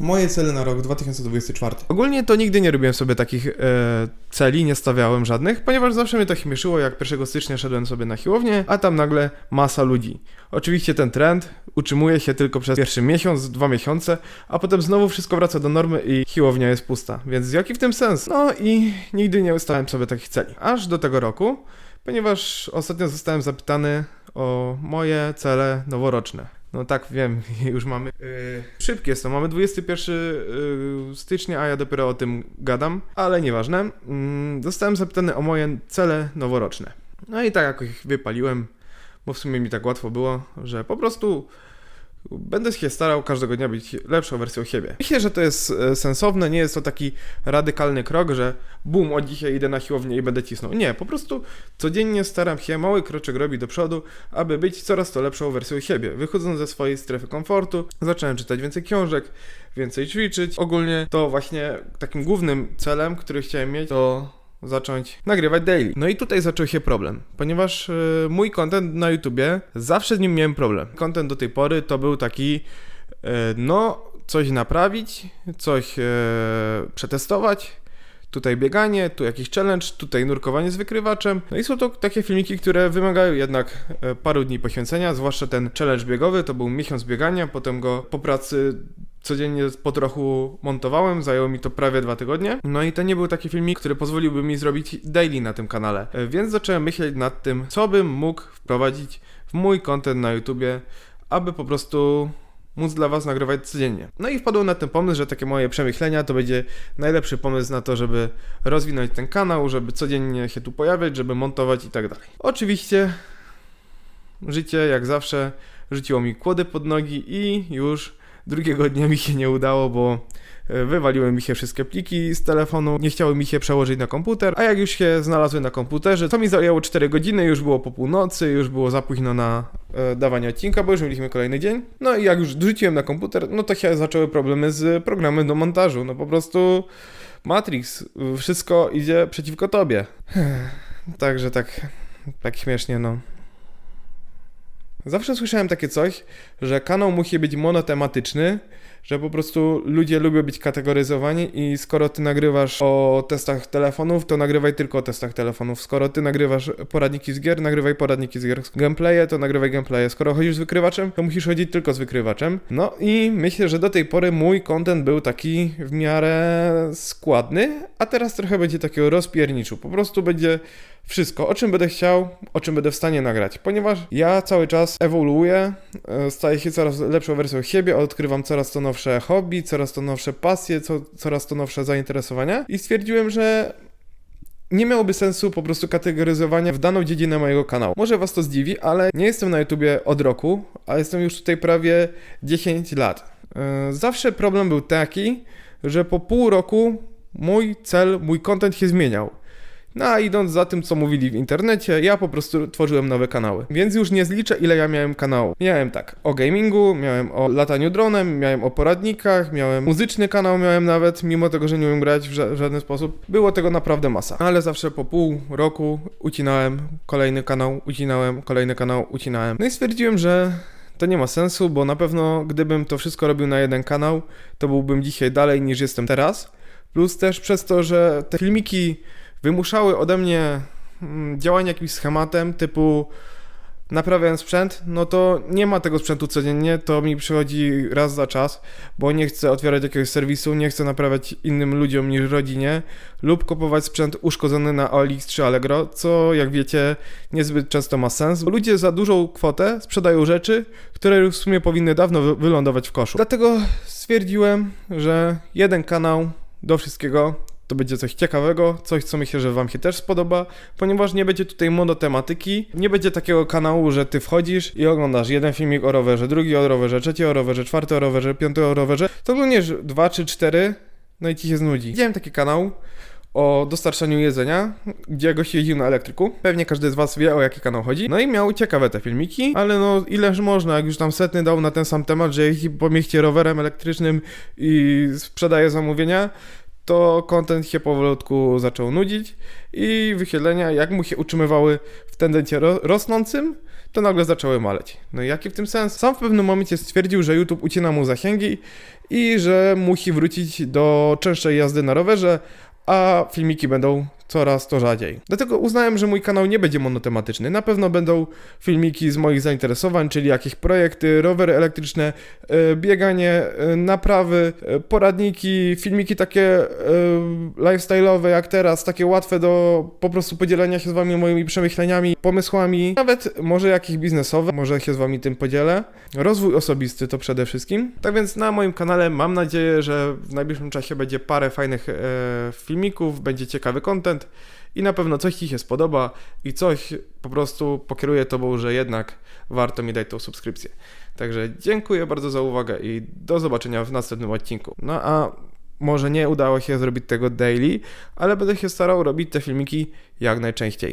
Moje cele na rok 2024. Ogólnie to nigdy nie robiłem sobie takich e, celi, nie stawiałem żadnych, ponieważ zawsze mnie to śmieszyło, jak 1 stycznia szedłem sobie na siłownię, a tam nagle masa ludzi. Oczywiście ten trend utrzymuje się tylko przez pierwszy miesiąc, dwa miesiące, a potem znowu wszystko wraca do normy i siłownia jest pusta. Więc jaki w tym sens? No i nigdy nie ustawiałem sobie takich celi. Aż do tego roku, ponieważ ostatnio zostałem zapytany o moje cele noworoczne. No tak, wiem, już mamy. Yy, szybkie to, mamy 21 yy, stycznia, a ja dopiero o tym gadam, ale nieważne. Yy, zostałem zapytany o moje cele noworoczne. No i tak jakoś ich wypaliłem, bo w sumie mi tak łatwo było, że po prostu Będę się starał każdego dnia być lepszą wersją siebie. Myślę, że to jest e, sensowne, nie jest to taki radykalny krok, że bum, od dzisiaj idę na siłownię i będę cisnął. Nie, po prostu codziennie staram się mały kroczek robić do przodu, aby być coraz to lepszą wersją siebie. Wychodząc ze swojej strefy komfortu, zacząłem czytać więcej książek, więcej ćwiczyć. Ogólnie to właśnie takim głównym celem, który chciałem mieć, to zacząć nagrywać daily. No i tutaj zaczął się problem, ponieważ y, mój content na YouTubie zawsze z nim miałem problem. Content do tej pory to był taki, y, no, coś naprawić, coś y, przetestować. Tutaj bieganie, tu jakiś challenge, tutaj nurkowanie z wykrywaczem. No i są to takie filmiki, które wymagają jednak paru dni poświęcenia, zwłaszcza ten challenge biegowy, to był miesiąc biegania, potem go po pracy codziennie po trochu montowałem, zajęło mi to prawie dwa tygodnie. No i to nie był taki filmik, który pozwoliłby mi zrobić daily na tym kanale. E, więc zacząłem myśleć nad tym, co bym mógł wprowadzić w mój content na YouTubie, aby po prostu móc dla Was nagrywać codziennie. No i wpadłem na ten pomysł, że takie moje przemyślenia to będzie najlepszy pomysł na to, żeby rozwinąć ten kanał, żeby codziennie się tu pojawiać, żeby montować i tak dalej. Oczywiście życie, jak zawsze, rzuciło mi kłody pod nogi i już Drugiego dnia mi się nie udało, bo e, wywaliły mi się wszystkie pliki z telefonu, nie chciały mi się przełożyć na komputer, a jak już się znalazły na komputerze, to mi zajęło 4 godziny, już było po północy, już było za późno na e, dawanie odcinka, bo już mieliśmy kolejny dzień. No i jak już wrzuciłem na komputer, no to się zaczęły problemy z programem do montażu, no po prostu Matrix, wszystko idzie przeciwko tobie. Także tak, tak śmiesznie, no. Zawsze słyszałem takie coś, że kanał musi być monotematyczny, że po prostu ludzie lubią być kategoryzowani i skoro ty nagrywasz o testach telefonów, to nagrywaj tylko o testach telefonów. Skoro ty nagrywasz poradniki z gier, nagrywaj poradniki z gier. Gameplaye, to nagrywaj gameplaye. Skoro chodzisz z wykrywaczem, to musisz chodzić tylko z wykrywaczem. No i myślę, że do tej pory mój content był taki w miarę składny, a teraz trochę będzie takiego rozpierniczu. Po prostu będzie wszystko, o czym będę chciał, o czym będę w stanie nagrać, ponieważ ja cały czas ewoluuję, e, staję się coraz lepszą wersją siebie, odkrywam coraz to nowsze hobby, coraz to nowsze pasje, co, coraz to nowsze zainteresowania i stwierdziłem, że nie miałoby sensu po prostu kategoryzowania w daną dziedzinę mojego kanału. Może was to zdziwi, ale nie jestem na YouTubie od roku, a jestem już tutaj prawie 10 lat. E, zawsze problem był taki, że po pół roku mój cel, mój content się zmieniał. No a idąc za tym, co mówili w internecie, ja po prostu tworzyłem nowe kanały. Więc już nie zliczę, ile ja miałem kanałów. Miałem tak o gamingu, miałem o lataniu dronem, miałem o poradnikach, miałem muzyczny kanał, miałem nawet, mimo tego, że nie umiem grać w, ża w żaden sposób. Było tego naprawdę masa. Ale zawsze po pół roku ucinałem kolejny kanał, ucinałem kolejny kanał, ucinałem. No i stwierdziłem, że to nie ma sensu, bo na pewno gdybym to wszystko robił na jeden kanał, to byłbym dzisiaj dalej niż jestem teraz. Plus też przez to, że te filmiki wymuszały ode mnie mm, działanie jakimś schematem typu naprawiam sprzęt, no to nie ma tego sprzętu codziennie, to mi przychodzi raz za czas, bo nie chcę otwierać jakiegoś serwisu, nie chcę naprawiać innym ludziom niż rodzinie, lub kupować sprzęt uszkodzony na OLX czy Allegro, co jak wiecie niezbyt często ma sens, bo ludzie za dużą kwotę sprzedają rzeczy, które w sumie powinny dawno wylądować w koszu. Dlatego stwierdziłem, że jeden kanał do wszystkiego to będzie coś ciekawego, coś co myślę, że Wam się też spodoba, ponieważ nie będzie tutaj monotematyki, nie będzie takiego kanału, że Ty wchodzisz i oglądasz jeden filmik o rowerze, drugi o rowerze, trzeci o rowerze, czwarty o rowerze, piąty o rowerze, to oglądasz dwa czy cztery, no i Ci się znudzi. Widziałem taki kanał, o dostarczaniu jedzenia, gdzie gość jeździł na elektryku. Pewnie każdy z was wie o jaki kanał chodzi. No i miał ciekawe te filmiki, ale no ileż można, jak już tam setny dał na ten sam temat, że jeździ po mieście rowerem elektrycznym i sprzedaje zamówienia, to content się powolutku zaczął nudzić i wychylenia, jak mu się utrzymywały w tendencie ro rosnącym, to nagle zaczęły maleć. No i jaki w tym sens? Sam w pewnym momencie stwierdził, że YouTube ucina mu zasięgi i że musi wrócić do częstszej jazdy na rowerze, a filmiki będą coraz to rzadziej. Dlatego uznałem, że mój kanał nie będzie monotematyczny. Na pewno będą filmiki z moich zainteresowań, czyli jakieś projekty, rowery elektryczne, e, bieganie, e, naprawy, e, poradniki, filmiki takie lifestyle'owe jak teraz, takie łatwe do po prostu podzielenia się z wami moimi przemyśleniami, pomysłami, nawet może jakieś biznesowe, może się z wami tym podzielę. Rozwój osobisty to przede wszystkim. Tak więc na moim kanale mam nadzieję, że w najbliższym czasie będzie parę fajnych e, filmików, będzie ciekawy content i na pewno coś Ci się spodoba i coś po prostu pokieruje Tobą, że jednak warto mi dać tą subskrypcję. Także dziękuję bardzo za uwagę i do zobaczenia w następnym odcinku. No a może nie udało się zrobić tego daily, ale będę się starał robić te filmiki jak najczęściej.